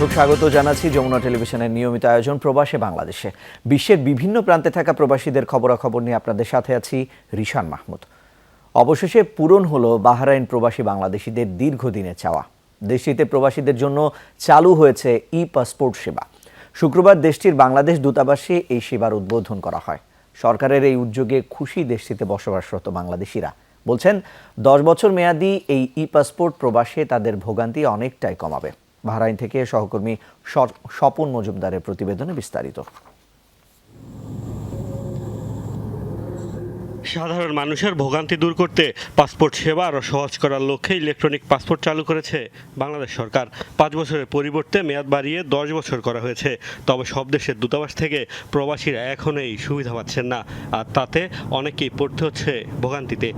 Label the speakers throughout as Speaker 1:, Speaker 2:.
Speaker 1: দর্শক স্বাগত জানাচ্ছি। যমুনা টেলিভিশনের নিয়মিত আয়োজন প্রবাসে বাংলাদেশে। বিশ্বের বিভিন্ন প্রান্তে থাকা প্রবাসীদের খবরাখবর নিয়ে আপনাদের সাথে আছি রিশান মাহমুদ। অবশেষে পূরণ হলো বাহরাইন প্রবাসী বাংলাদেশিদের দীর্ঘদিনের চাওয়া। দেশটিতে প্রবাসীদের জন্য চালু হয়েছে ই পাসপোর্ট সেবা। শুক্রবার দেশটির বাংলাদেশ দূতাবাসে এই সেবার উদ্বোধন করা হয়। সরকারের এই উদ্যোগে খুশি দেশটিতে বসবাসরত বাংলাদেশিরা। বলছেন, দশ বছর মেয়াদি এই ই পাসপোর্ট প্রবাসে তাদের ভোগান্তি অনেকটাই কমাবে। বাহরাইন থেকে সহকর্মী স্বপন মজুমদারের প্রতিবেদনে বিস্তারিত।
Speaker 2: সাধারণ মানুষের ভোগান্তি দূর করতে পাসপোর্ট সেবা আরও সহজ করার লক্ষ্যে ইলেকট্রনিক পাসপোর্ট চালু করেছে বাংলাদেশ সরকার। পাঁচ বছরের পরিবর্তে মেয়াদ বাড়িয়ে দশ বছর করা হয়েছে। তবে সব দেশের দূতাবাস থেকে প্রবাসীরা এখনও এই সুবিধা পাচ্ছেন না। আর তাতে অনেকেই পড়তে হচ্ছে ভোগান্তিতে।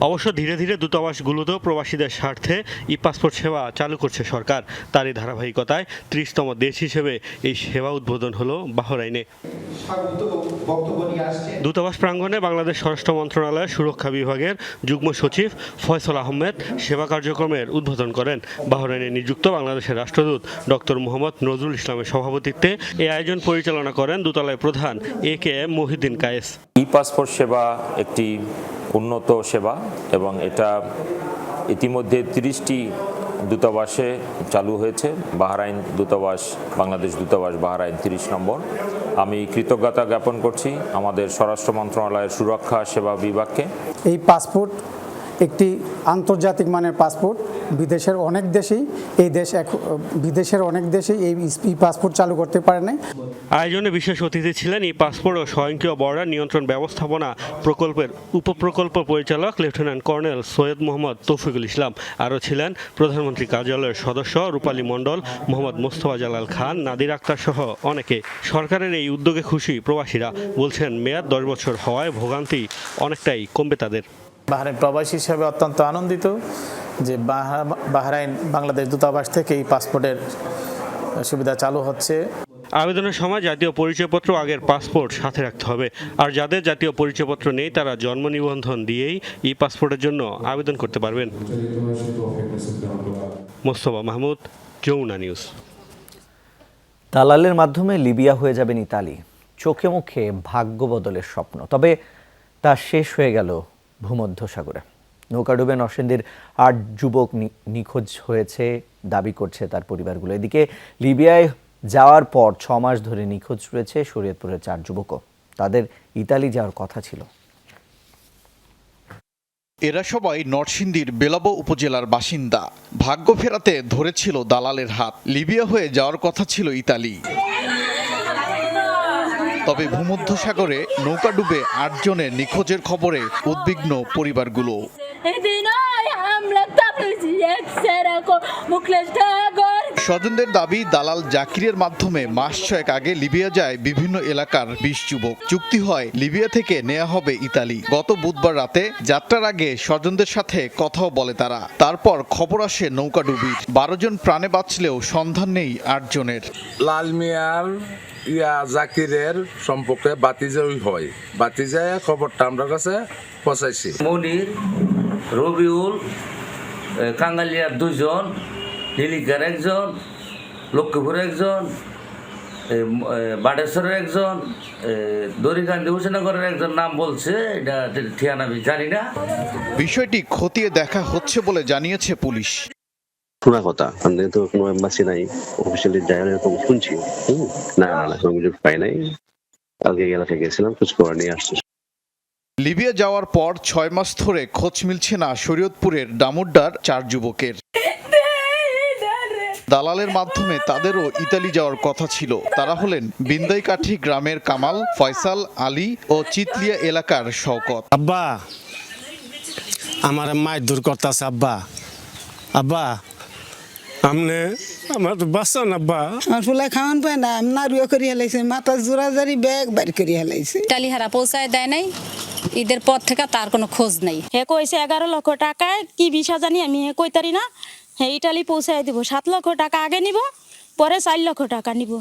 Speaker 2: অবশ্য ধীরে ধীরে দূতাবাসগুলোতেও প্রবাসীদের স্বার্থে ই পাসপোর্ট সেবা চালু করছে সরকার। তারই ধারাবাহিকতায় ত্রিশতম দেশ হিসেবে এই সেবা উদ্বোধন হলো বাহরাইনে। দূতাবাস প্রাঙ্গণে বাংলাদেশ স্বরাষ্ট্র মন্ত্রণালয়ের সুরক্ষা বিভাগের যুগ্ম সচিব ফয়সল আহমেদ সেবা কার্যক্রমের উদ্বোধন করেন। বাহরাইনে নিযুক্ত বাংলাদেশের রাষ্ট্রদূত ডক্টর মোহাম্মদ নজরুল ইসলামের সভাপতিত্বে এই আয়োজন পরিচালনা করেন দূতালয় প্রধান A K M Mohiuddin Kayes.
Speaker 3: E passport সেবা একটি উন্নত সেবা। এবং এটা ইতিমধ্যে তিরিশটি দূতাবাসে চালু হয়েছে। বাহরাইন দূতাবাস, বাংলাদেশ দূতাবাস বাহরাইন তিরিশ নম্বর। আমি কৃতজ্ঞতা জ্ঞাপন করছি আমাদের স্বরাষ্ট্র মন্ত্রণালয়ের সুরক্ষা সেবা বিভাগকে।
Speaker 4: এই পাসপোর্ট একটি আন্তর্জাতিক মানের পাসপোর্ট। বিদেশের অনেক দেশেই এই দেশ এক- বিদেশের অনেক দেশেই এই ই পাসপোর্ট চালু করতে পারে নাই।
Speaker 2: আয়োজনে বিশেষ অতিথি ছিলেন এই পাসপোর্ট ও স্বয়ংক্রিয় বর্ডার নিয়ন্ত্রণ ব্যবস্থাপনা প্রকল্পের উপপ্রকল্প পরিচালক লেফটেন্যান্ট কর্নেল সৈয়দ মোহাম্মদ তৌফিকুল ইসলাম। আরও ছিলেন প্রধানমন্ত্রী কার্যালয়ের সদস্য রূপালী মণ্ডল, মোহাম্মদ মোস্তফা জালাল খান, নাদির আক্তার সহ অনেকে। সরকারের এই উদ্যোগে খুশি প্রবাসীরা, বলছেন মেয়াদ দশ বছর হওয়ায় ভোগান্তি অনেকটাই কমবে তাদের।
Speaker 5: বাহরাইন প্রবাসী হিসেবে অত্যন্ত আনন্দিত যে বাহা- বাহরাইন বাংলাদেশ দূতাবাস থেকে এই পাসপোর্টের সুবিধা চালু হচ্ছে।
Speaker 2: আবেদনের সময় জাতীয় পরিচয়পত্র আগের পাসপোর্ট সাথে রাখতে হবে। আর যাদের জাতীয় পরিচয়পত্র নেই তারা জন্ম নিবন্ধন দিয়েই ই পাসপোর্টের জন্য আবেদন করতে পারবেন। মোস্তফা মাহমুদ যমুনা নিউজ।
Speaker 1: দালালের মাধ্যমে লিবিয়া হয়ে যাবেন ইতালি। চোখে মুখে ভাগ্য বদলের স্বপ্ন। তবে তা শেষ হয়ে গেল ভূমধ্যসাগরে। নৌকাডুবে নরসিংদীর আট যুবক নিখোঁজ হয়েছে, দাবি করছে তার পরিবারগুলো। এদিকে লিবিয়ায় যাওয়ার পর ছ মাস ধরে নিখোঁজ রয়েছে শরীয়তপুরের চার যুবকও। তাদের ইতালি যাওয়ার কথা ছিল।
Speaker 6: এরা সবাই নরসিংদীর বেলাবো উপজেলার বাসিন্দা। ভাগ্য ফেরাতে ধরেছিল দালালের হাত। লিবিয়া হয়ে যাওয়ার কথা ছিল ইতালি। তবে ভূমধ্যসাগরে নৌকা ডুবে আটজনের নিখোঁজের খবরে উদ্বিগ্ন পরিবারগুলো। স্বজনদের দাবি দালাল জাকিরের মাধ্যমে মাস ছয়েক আগে লিবিয়া যায় বিভিন্ন এলাকার বিশ যুবক। চুক্তি হয় লিবিয়া থেকে নেওয়া হবে ইতালি। গত বুধবার রাতে যাত্রার আগে স্বজনদের সাথে কথাও বলে তারা। তারপর খবর আসে নৌকা ডুবির। বারো জন প্রাণে বাঁচলেও সন্ধান নেই আটজনের।
Speaker 7: লাল মিয়ার ইয়া জাকিরের সম্পর্কে বাতিজাই হয়। বাতিজায় খবরটা আমরা কাছে পৌঁছাইছি।
Speaker 8: মনির রবিউল কাঙ্গালিয়ার দুজন হিলিকার একজন লক্ষ্মীপুর একজন এ, বাডেশ্বরের একজন এ, দড়িকান্দি হুসেনগরের একজন নাম বলছে এটা ঠিয়ানা আমি জানি না।
Speaker 6: বিষয়টি খতিয়ে দেখা হচ্ছে বলে জানিয়েছে পুলিশ।
Speaker 9: শোনা কথা। মানে তো কোনো এম্বাসি নাই অফিসিয়ালি না এরকম শুনছি। হুম না না না কোনো কিছু পাই নাই। কালকে এলাকা গেছিলাম খোঁজ খবর নিয়ে আসছি।
Speaker 6: লিবিয়া যাওয়ার পর ছয় মাস ধরে খোঁজ মিলছে না শরীয়তপুরের ডামুড্ডার চার যুবকের। দালালের মাধ্যমে তাদেরও ইতালি যাওয়ার কথা ছিল। তারা হলেন বিন্দাইকাঠি গ্রামের কামাল ফয়সাল আলী ও চিতলিয়া এলাকার শওকত।
Speaker 10: আব্বা আমার মায়ের দূর করতেছে আব্বা। আব্বা আমনে আমার বাসা না আব্বা
Speaker 11: আমার ফুলা খাওয়ান পায় না আমি নারুয়া করি হেলাইছে মাথা জোড়া জারি ব্যাগ বাড়ি করি হেলাইছে
Speaker 12: টালি হারা পৌঁছায় দেয় নাই ঈদের পর থেকে তার কোনো খোঁজ নাই।
Speaker 11: হে কইছে এগারো লক্ষ টাকায় কি বিষা জানি আমি হে কইতারি না হে ইটালি পৌঁছায় দিব সাত লক্ষ টাকা আগে নিব
Speaker 12: পরে চার লক্ষ টাকা নিব।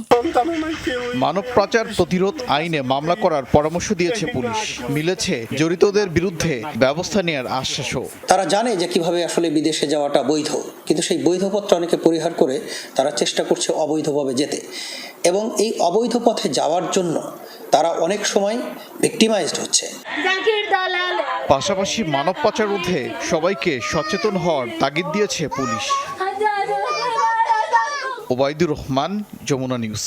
Speaker 6: মানব পাচার প্রতিরোধ আইনে মামলা করার পরামর্শ দিয়েছে পুলিশ। মিলেছে জড়িতদের বিরুদ্ধে ব্যবস্থা নেওয়ার আশ্বাসও।
Speaker 13: তারা জানে যে কীভাবে আসলে বিদেশে যাওয়াটা বৈধ কিন্তু সেই বৈধপত্র অনেকে পরিহার করে তারা চেষ্টা করছে অবৈধভাবে যেতে। এবং এই অবৈধ পথে যাওয়ার জন্য তারা অনেক সময় ভিক্টিমাইজড হচ্ছে।
Speaker 6: পাশাপাশি মানব পাচার রোধে সবাইকে সচেতন হওয়ার তাগিদ দিয়েছে পুলিশ। ওবায়দুর রহমান, যমুনা নিউজ।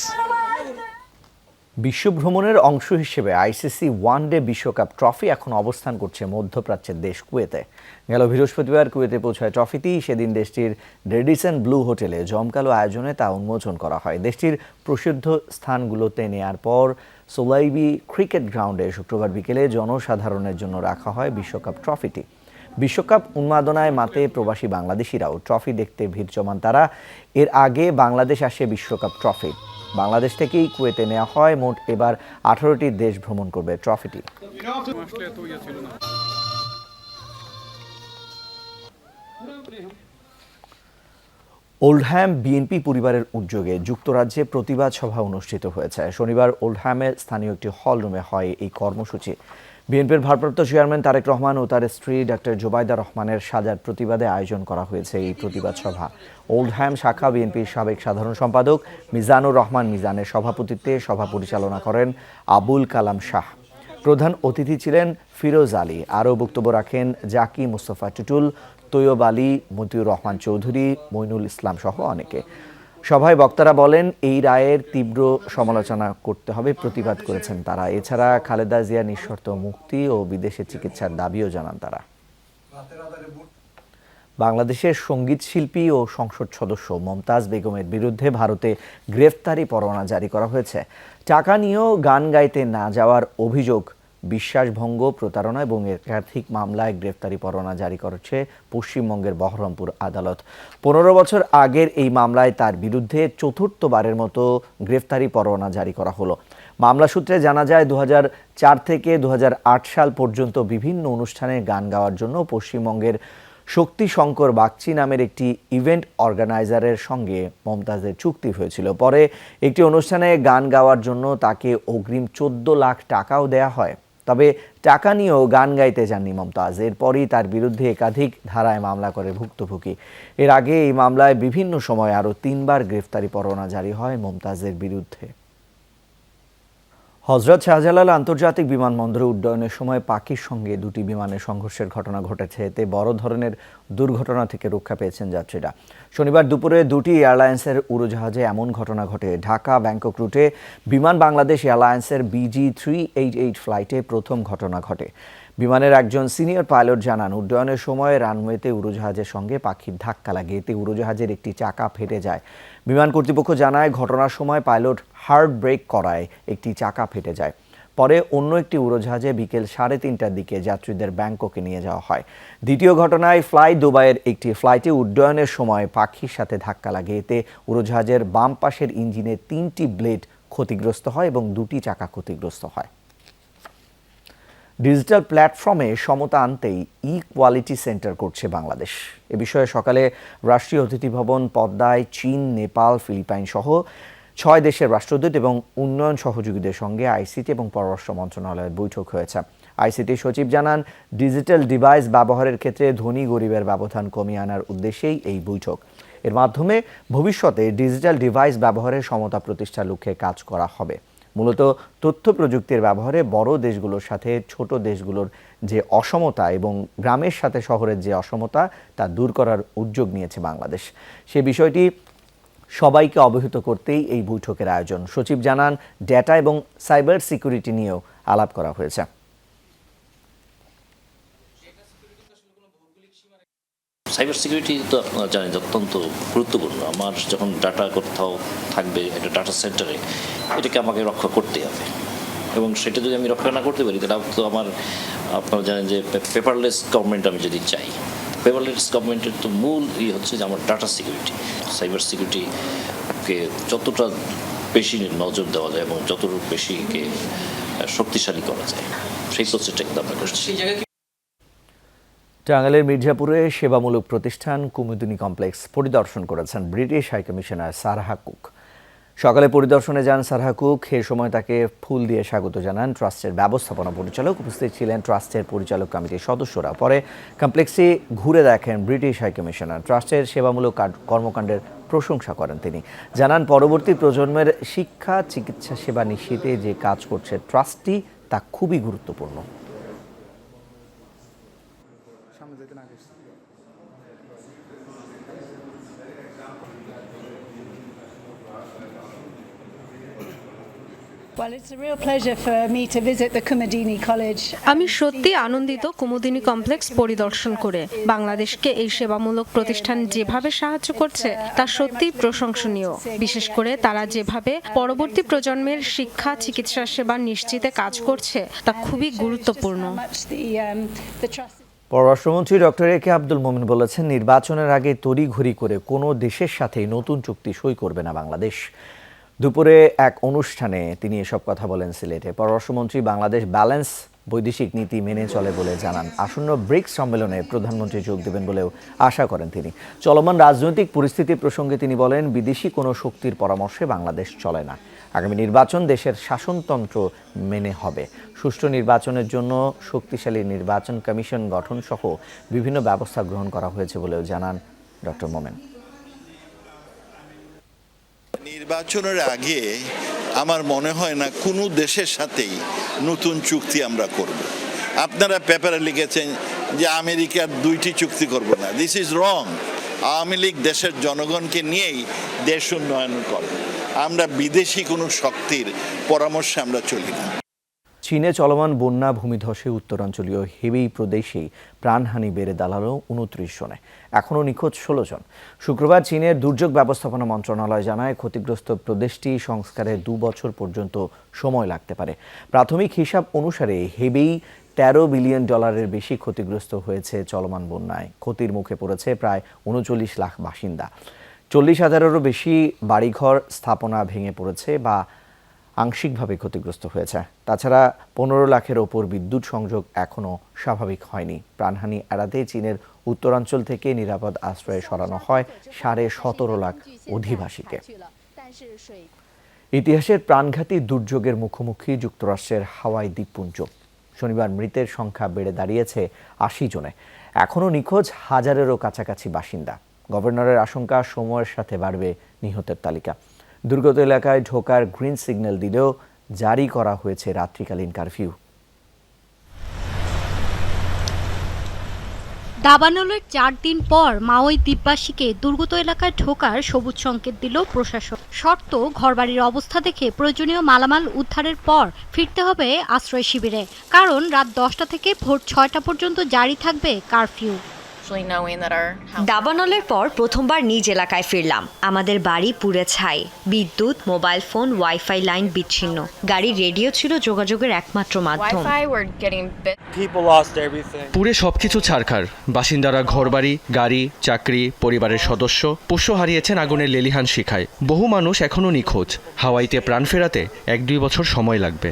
Speaker 1: বিশ্ব ভ্রমণের অংশ হিসেবে আইসিসি ওয়ান ডে বিশ্বকাপ ট্রফি এখন অবস্থান করছে মধ্যপ্রাচ্যের দেশ কুয়েতে। গেল বৃহস্পতিবার কুয়েতে পৌঁছায় ট্রফিটি। সেদিন দেশটির রেডিসন ব্লু হোটেলে জমকালো আয়োজনে তা উন্মোচন করা হয়। দেশটির প্রসিদ্ধ স্থানগুলোতে নেয়ার পর সোলাইবি ক্রিকেট গ্রাউন্ডে শুক্রবার বিকেলে জনসাধারণের জন্য রাখা হয় বিশ্বকাপ ট্রফিটি। বিশ্বকাপ উন্মাদনায় মাতে প্রবাসী বাংলাদেশিরাও। ট্রফি দেখতে ভিড় জমান তারা। এর আগে বাংলাদেশ আসে বিশ্বকাপ ট্রফি। বাংলাদেশ থেকেই কুয়েতে নেওয়া হয়, মোট এবার আঠারোটি দেশ ভ্রমণ করবে ট্রফিটি। ওল্ডহ্যাম বিএনপি পরিবারের উদ্যোগে যুক্তরাজ্যে প্রতিবাদ সভা অনুষ্ঠিত হয়েছে। শনিবার ওল্ডহ্যামের স্থানীয় একটি হল রুমে হয় এই কর্মসূচি। বিএনপির ভারপ্রাপ্ত চেয়ারম্যান তারেক রহমান ও তার স্ত্রী ডাক্তার জোবাইদা রহমানের সাজার প্রতিবাদে আয়োজন করা হয়েছে এই প্রতিবাদ সভা। ওল্ডহ্যাম শাখা বিএনপির সাবেক সাধারণ সম্পাদক মিজানুর রহমান মিজানের সভাপতিত্বে সভা পরিচালনা করেন আবুল কালাম শাহ। প্রধান অতিথি ছিলেন ফিরোজ আলী। আরও বক্তব্য রাখেন জাকি মুস্তফা টুটুল, তৈয়ব আলী, মতিউর রহমান চৌধুরী, মইনুল ইসলাম সহ অনেকে। সভায় বক্তারা বলেন, এই রায়ের তীব্র সমালোচনা করতে হবে, প্রতিবাদ করেছেন তারা। এছাড়া খালেদা জিয়া নিঃশর্ত মুক্তি ও বিদেশে চিকিৎসার দাবিও জানান তারা। বাংলাদেশের সংগীত শিল্পী ও সংসদ সদস্য মমতাজ বেগমের বিরুদ্ধে ভারতে গ্রেফতারি পরোয়ানা জারি করা হয়েছে। টাকা নিয়েও গান গাইতে না যাওয়ার অভিযোগ বিশ্বাসভঙ্গ, প্রতারণা এবং একাধিক মামলায় গ্রেফতারি পরোয়ানা জারি করেছে পশ্চিমবঙ্গের বহরমপুর আদালত। পনেরো বছর আগের এই মামলায় তার বিরুদ্ধে চতুর্থবারের মতো গ্রেফতারি পরোয়ানা জারি করা হলো। মামলা সূত্রে জানা যায় দু থেকে দু হাজার আট সাল পর্যন্ত বিভিন্ন অনুষ্ঠানে গান গাওয়ার জন্য পশ্চিমবঙ্গের শক্তি শঙ্কর বাগচি নামের একটি ইভেন্ট অর্গানাইজারের সঙ্গে মমতাজের চুক্তি হয়েছিল। পরে একটি অনুষ্ঠানে গান গাওয়ার জন্য তাকে অগ্রিম চোদ্দ লাখ টাকাও দেয়া হয়। তবে টাকা নিয়েও গান গাইতে যাননি মমতাজ। এরপরই তার বিরুদ্ধে একাধিক ধারায় মামলা করে ভুক্তভোগী। এর আগে এই মামলায় বিভিন্ন সময় আরও তিনবার গ্রেফতারি পরোয়ানা জারি হয় মমতাজের বিরুদ্ধে। হজরত শাহজালাল আন্তর্জাতিক বিমানবন্দরে উড্ডয়নের সময় পাখির সঙ্গে দুটি বিমানের সংঘর্ষের ঘটনা ঘটেছে। এতে বড় ধরনের দুর্ঘটনা থেকে রক্ষা পেয়েছেন যাত্রীরা। শনিবার দুপুরে দুটি এয়ারলাইন্সের উড়োজাহাজে এমন ঘটনা ঘটে। ঢাকা, ব্যাংকক রুটে বিমান বাংলাদেশ এয়ারলাইন্সের বিজি থ্রি এইট এইট ফ্লাইটে প্রথম ঘটনা ঘটে। বিমানের একজন সিনিয়র পাইলট জানান, উড্ডয়নের সময় রানওয়েতে উড়োজাহাজের সঙ্গে পাখির ধাক্কা লাগে। এতে উড়োজাহাজের একটি চাকা ফেটে যায়। বিমান কর্তৃপক্ষ জানায়, ঘটনার সময় পাইলট হার্ড ব্রেক করায় একটি চাকা ফেটে যায়। পরে অন্য একটি উড়োজাহাজে বিকেল সাড়ে তিনটার দিকে যাত্রীদের ব্যাংককে নিয়ে যাওয়া হয়। দ্বিতীয় ঘটনায় ফ্লাই দুবাইয়ের একটি ফ্লাইটে উড্ডয়নের সময় পাখির সাথে ধাক্কা লাগে। এতে উড়োজাহাজের বাম পাশের ইঞ্জিনে তিনটি ব্লেড ক্ষতিগ্রস্ত হয় এবং দুটি চাকা ক্ষতিগ্রস্ত হয়। ডিজিটাল প্ল্যাটফর্মে সমতা আনতেই ই কোয়ালিটি সেন্টার করছে বাংলাদেশ। এ বিষয়ে সকালে রাষ্ট্রীয় অতিথি ভবন, পদ্মায় চীন, নেপাল, ফিলিপাইন সহ ছয় দেশের রাষ্ট্রদূত এবং উন্নয়ন সহযোগীদের সঙ্গে আইসিটি এবং পররাষ্ট্র মন্ত্রণালয়ের বৈঠক হয়েছে। আইসিটি সচিব জানান, ডিজিটাল ডিভাইস ব্যবহারের ক্ষেত্রে ধনী গরিবের ব্যবধান কমিয়ে আনার উদ্দেশ্যেই এই বৈঠক। এর মাধ্যমে ভবিষ্যতে ডিজিটাল ডিভাইস ব্যবহারের সমতা প্রতিষ্ঠার লক্ষ্যে কাজ করা হবে। মূলত তথ্য প্রযুক্তির ব্যবহারে বড় দেশগুলোর সাথে ছোট দেশগুলোর যে অসমতা এবং গ্রামের সাথে শহরের যে অসমতা, তা দূর করার উদ্যোগ নিয়েছে বাংলাদেশ। সে বিষয়টি সবাইকে অবহিত করতেই এই বৈঠকের আয়োজন। সচিব জানান, ডেটা এবং সাইবার সিকিউরিটি নিয়েও আলাপ করা হয়েছে।
Speaker 14: সাইবার সিকিউরিটি তো আপনারা জানেন অত্যন্ত গুরুত্বপূর্ণ। আমার যখন ডাটা কোথাও থাকবে একটা ডাটা সেন্টারে এটাকে আমাকে রক্ষা করতে হবে। এবং সেটা যদি আমি রক্ষা না করতে পারি, তাহলে তো আমার, আপনারা জানেন যে পেপারলেস গভর্নমেন্ট আমি যদি চাই পেপারলেস গভর্নমেন্টের তো মূল ই হচ্ছে যে আমার ডাটা সিকিউরিটি সাইবার সিকিউরিটিকে যতটা বেশি নজর দেওয়া যায় এবং যতটুকু বেশিকে শক্তিশালী করা যায়, সেই প্রচেষ্টা কিন্তু
Speaker 1: টাঙ্গাইলের মির্জাপুরে সেবামূলক প্রতিষ্ঠান কুমুদিনী কমপ্লেক্স পরিদর্শন করেছেন ব্রিটিশ হাইকমিশনার সারহা কুক। সকালে পরিদর্শনে যান সারহা কুক। এ সময় তাকে ফুল দিয়ে স্বাগত জানান ট্রাস্টের ব্যবস্থাপনা পরিচালক। উপস্থিত ছিলেন ট্রাস্টের পরিচালক কমিটির সদস্যরা। পরে কমপ্লেক্সে ঘুরে দেখেন ব্রিটিশ হাইকমিশনার ট্রাস্টের সেবামূলক কর্মকাণ্ডের প্রশংসা করেন তিনি। জানান, পরবর্তী প্রজন্মের শিক্ষা, চিকিৎসা সেবা নিশ্চিতে যে কাজ করছে ট্রাস্টটি, তা খুবই গুরুত্বপূর্ণ।
Speaker 15: আমি সত্যি আনন্দিত কুমুদিনী কমপ্লেক্স পরিদর্শন করে। বাংলাদেশকে এই সেবামূলক প্রতিষ্ঠান যেভাবে সাহায্য করছে তা সত্যিই প্রশংসনীয়। বিশেষ করে তারা যেভাবে পরবর্তী প্রজন্মের শিক্ষা চিকিৎসা সেবা নিশ্চিতে কাজ করছে তা খুবই গুরুত্বপূর্ণ।
Speaker 1: পররাষ্ট্রমন্ত্রী ডক্টর এ কে আব্দুল মোমিন বলেছেন নির্বাচনের আগে তড়িঘড়ি করে কোনো দেশের সাথেই নতুন চুক্তি সই করবে না বাংলাদেশ। দুপুরে এক অনুষ্ঠানে তিনি এসব কথা বলেন সিলেটে। পররাষ্ট্রমন্ত্রী বাংলাদেশ ব্যালেন্স বৈদেশিক নীতি মেনে চলে বলে জানান। আসন্ন ব্রিক্স সম্মেলনে প্রধানমন্ত্রী যোগ দেবেন বলেও আশা করেন তিনি। চলমান রাজনৈতিক পরিস্থিতি প্রসঙ্গে তিনি বলেন, বিদেশি কোনো শক্তির পরামর্শে বাংলাদেশ চলে না। আগামী নির্বাচন দেশের শাসনতন্ত্র মেনে হবে। সুষ্ঠু নির্বাচনের জন্য শক্তিশালী নির্বাচন কমিশন গঠন সহ বিভিন্ন ব্যবস্থা গ্রহণ করা হয়েছে বলেও জানান ডক্টর মোমেন।
Speaker 16: নির্বাচনের আগে আমার মনে হয় না কোনো দেশের সাথেই নতুন চুক্তি আমরা করব। আপনারা পেপারে লিখেছেন যে আমেরিকার দুইটি চুক্তি করব না। This is wrong Awami League দেশের জনগণকে নিয়েই দেশ উন্নয়ন করে। আমরা বিদেশি কোনো শক্তির পরামর্শে আমরা চলি না।
Speaker 1: চীনে চলমান বন্যা ভূমিধসে উত্তরাঞ্চলীয় হেবেই প্রদেশেই প্রাণহানি বেড়ে দাঁড়াল উনত্রিশ জনে। এখনও নিখোঁজ ষোলো জন। শুক্রবার চীনের দুর্যোগ ব্যবস্থাপনা মন্ত্রণালয় জানায়, ক্ষতিগ্রস্ত প্রদেশটি সংস্কারে দু বছর পর্যন্ত সময় লাগতে পারে। প্রাথমিক হিসাব অনুসারে হেবেই তেরো বিলিয়ন ডলারের বেশি ক্ষতিগ্রস্ত হয়েছে চলমান বন্যায়। ক্ষতির মুখে পড়েছে প্রায় উনচল্লিশ লাখ বাসিন্দা। চল্লিশ হাজারেরও বেশি বাড়িঘর স্থাপনা ভেঙে পড়েছে বা আংশিকভাবে ক্ষতিগ্রস্ত হয়েছে। তাছাড়া পনেরো লাখের ওপর বিদ্যুৎ সংযোগ এখনও স্বাভাবিক হয়নি। প্রাণহানি এড়াতে চীনের উত্তরাঞ্চল থেকে নিরাপদ আশ্রয়ে সরানো হয় সাড়ে সতেরো লাখ অধিবাসীকে। ইতিহাসের প্রাণঘাতী দুর্যোগের মুখোমুখি যুক্তরাষ্ট্রের হাওয়াই দ্বীপপুঞ্জ। শনিবার মৃতের সংখ্যা বেড়ে দাঁড়িয়েছে আশি জনে। এখনও নিখোঁজ হাজারেরও কাছাকাছি বাসিন্দা। গভর্নরের আশঙ্কা সময়ের সাথে বাড়বে নিহতের তালিকা। দুর্গত এলাকায় ঢোকার গ্রিন সিগন্যাল দিলেও জারি করা হয়েছে রাত্রিকালীন কারফিউ।
Speaker 17: দাবানলের চার দিন পর মাওই দ্বীপবাসীকে দুর্গত এলাকায় ঢোকার সবুজ সংকেত দিল প্রশাসন শর্ত, ঘরবাড়ির অবস্থা দেখে প্রয়োজনীয় মালামাল উদ্ধারের পর ফিরতে হবে আশ্রয় শিবিরে। কারণ রাত দশটা থেকে ভোর ছয়টা পর্যন্ত জারি থাকবে কারফিউ।
Speaker 18: দাবানলের পর প্রথমবার নিজ এলাকায় ফিরলাম। আমাদের বাড়ি পুড়ে ছাই। বিদ্যুৎ মোবাইল ফোন ওয়াইফাই লাইন বিচ্ছিন্ন। গাড়ির রেডিও ছিল যোগাযোগের একমাত্র মাধ্যম।
Speaker 19: পুরে সবকিছু ছারখার বাসিন্দারা ঘরবাড়ি গাড়ি চাকরি পরিবারের সদস্য পোষ্য হারিয়েছেন আগুনের লেলিহান শিখায়। বহু মানুষ এখনও নিখোঁজ। হাওয়াইতে প্রাণ ফেরাতে এক দুই বছর সময় লাগবে।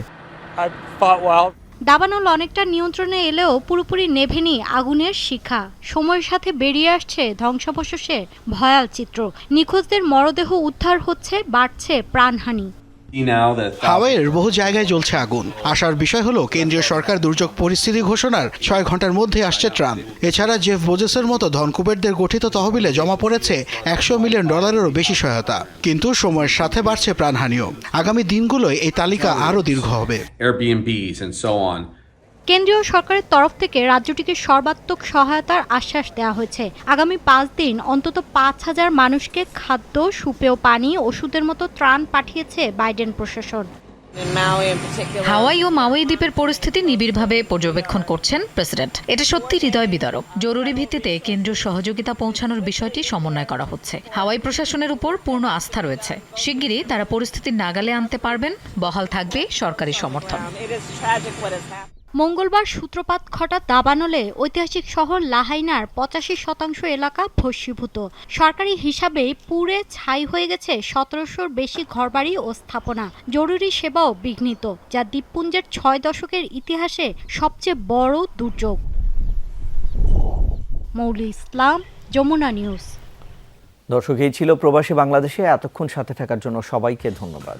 Speaker 17: দাবানল অনেকটা নিয়ন্ত্রণে এলেও পুরোপুরি নেভেনি আগুনের শিখা। সময়ের সাথে বেরিয়ে আসছে ধ্বংসাবশেষের ভয়াল চিত্র। নিখোঁজদের মরদেহ উদ্ধার হচ্ছে, বাড়ছে প্রাণহানি।
Speaker 20: হাওয়াইয়ের বহু জায়গায় জ্বলছে আগুন। আসার বিষয় হলো কেন্দ্রীয় সরকার দুর্যোগ পরিস্থিতি ঘোষণার ছয় ঘণ্টার মধ্যে আসছে ত্রাণ এছাড়া জেফ বোজেসের মতো ধনকুবেরদের গঠিত তহবিলে জমা পড়েছে একশো মিলিয়ন ডলারেরও বেশি সহায়তা। কিন্তু সময়ের সাথে বাড়ছে প্রাণহানিও। আগামী দিনগুলোয় এই তালিকা আরও দীর্ঘ হবে।
Speaker 17: কেন্দ্রীয় সরকারের তরফ থেকে রাজ্যটিকে সর্বাত্মক সহায়তার আশ্বাস দেওয়া হয়েছে। আগামী পাঁচ দিন অন্তত পাঁচ হাজার মানুষকে খাদ্য সুপেয় পানি ওষুধের মতো ত্রাণ পাঠিয়েছে বাইডেন প্রশাসন।
Speaker 21: হাওয়াই ও মাওয়াই দ্বীপের পরিস্থিতি নিবিড়ভাবে পর্যবেক্ষণ করছেন প্রেসিডেন্ট। এটা সত্যি হৃদয় বিদারক। জরুরি ভিত্তিতে কেন্দ্রীয় সহযোগিতা পৌঁছানোর বিষয়টি সমন্বয় করা হচ্ছে। হাওয়াই প্রশাসনের উপর পূর্ণ আস্থা রয়েছে। শিগগিরই তারা পরিস্থিতি নাগালে আনতে পারবেন। বহাল থাকবে সরকারি সমর্থন।
Speaker 17: মঙ্গলবার সূত্রপাত ঘটা দাবানলে ঐতিহাসিক শহর লাহাইনার পঁচাশি শতাংশ এলাকা ভস্মীভূত। সরকারি হিসাবে পুড়ে ছাই হয়ে গেছে সতেরোশোর বেশি ঘরবাড়ি ও স্থাপনা। জরুরি সেবাও বিঘ্নিত, যা দ্বীপপুঞ্জের ছয় দশকের ইতিহাসে সবচেয়ে বড় দুর্যোগ। মৌলি ইসলাম, যমুনা নিউজ।
Speaker 1: দর্শক, এই ছিল প্রবাসী বাংলাদেশে। এতক্ষণ সাথে থাকার জন্য সবাইকে ধন্যবাদ।